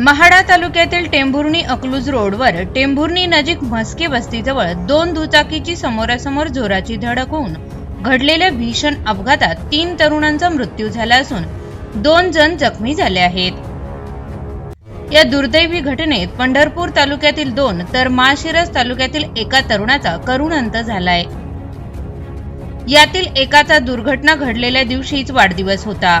महाडा तालुक्यातील टेंभुर्णी अकलूज रोडवर टेंभुर्णी नजीक म्हस्के वस्तीजवळ दोन दुचाकीची समोरासमोर जोराची धडक होऊन घडलेल्या भीषण अपघातात तीन तरुणांचा मृत्यू झाला असून दोन जण जखमी झाले आहेत. या दुर्दैवी घटनेत पंढरपूर तालुक्यातील दोन तर माळशिरस तालुक्यातील एका तरुणाचा करुण अंत झालाय. यातील एकाचा दुर्घटना घडलेल्या दिवशीच वाढदिवस होता.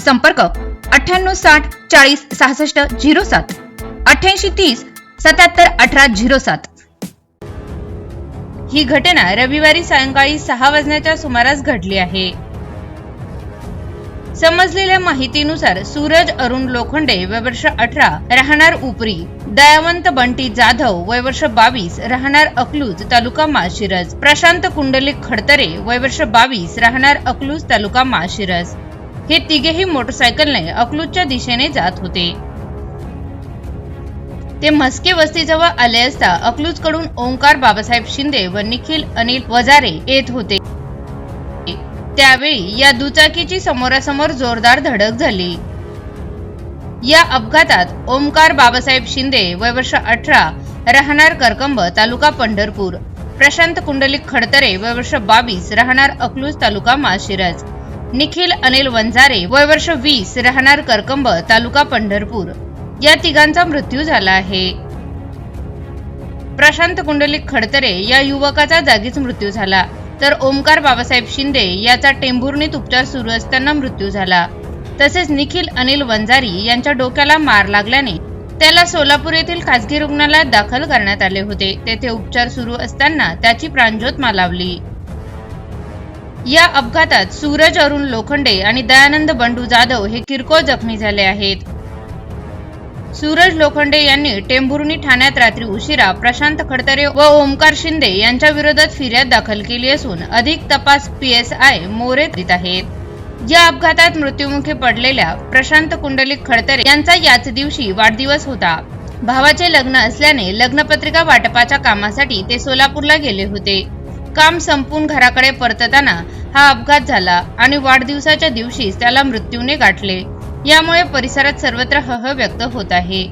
संपर्क अठ्ठ्याण्णव साठ चाळीस सहासष्ट झिरो सात. अठ्ठ्याऐंशी तीस सत्याहत्तर अठरा झिरो सात. ही घटना रविवारी सायंकाळी सहा वाजण्याच्या सुमारास घडली आहे. समजलेल्या माहितीनुसार सूरज अरुण लोखंडे वय वर्ष अठरा राहणार उपरी दयावंत बंटी जाधव वय वर्ष बावीस राहणार अकलूज तालुका माशिरस प्रशांत कुंडलिक खडतरे वय वर्ष बावीस राहणार अकलूज तालुका माशिरस हे तिघेही मोटरसायकलने अकलूजच्या दिशेने जात होते. ते म्हस्के वस्तीजवळ आले असता अकलूजकडून ओंकार बाबासाहेब शिंदे व निखिल अनिल वजारे येत होते. त्यावेळी या दुचाकीची समोरासमोर जोरदार धडक झाली. या अपघातात ओमकार बाबासाहेब शिंदे वय वर्ष अठरा राहणार करकंब तालुका पंढरपूर प्रशांत कुंडलिक खडतरे वय वर्ष बावीस राहणार अकलूज तालुका माशिरज निखिल अनिल वंजारे वय वर्ष वीस राहणार करकंब तालुका पंढरपूर. या तिघांचा मृत्यू झाला आहे. प्रशांत कुंडलिक खडतरे या युवकाचा जागीच मृत्यू झाला. तर ओमकार बाबासाहेब शिंदे याचा टेंभुर्णीत उपचार सुरू असताना मृत्यू झाला. तसेच निखिल अनिल वंजारी यांच्या डोक्याला मार लागल्याने त्याला सोलापूर येथील खासगी रुग्णालयात दाखल करण्यात आले होते. तेथे उपचार सुरू असताना त्याची प्राणज्योत मालावली. या अपघातात सूरज अरुण लोखंडे आणि दयानंद बंडू जाधव हे किरकोळ जखमी झाले आहेत. सूरज लोखंडे यांनी टेंभुर्णी ठाण्यात रात्री उशिरा प्रशांत खडतरे व ओमकार शिंदे यांच्या विरोधात फिर्याद दाखल केली असून अधिक तपास पीएसआय मोरे करीत आहेत. या अपघातात मृत्युमुखी पडलेल्या प्रशांत कुंडलिक खडतरे यांचा याच दिवशी वाढदिवस होता. भावाचे लग्न असल्याने लग्नपत्रिका वाटपाच्या कामासाठी ते सोलापूरला गेले होते. काम संपून घराकडे परतताना हा अपघात झाला आणि वाढदिवसाच्या दिवशीच त्याला मृत्यूने गाठले. यामुळे परिसरात सर्वत्र हह व्यक्त होत आहे.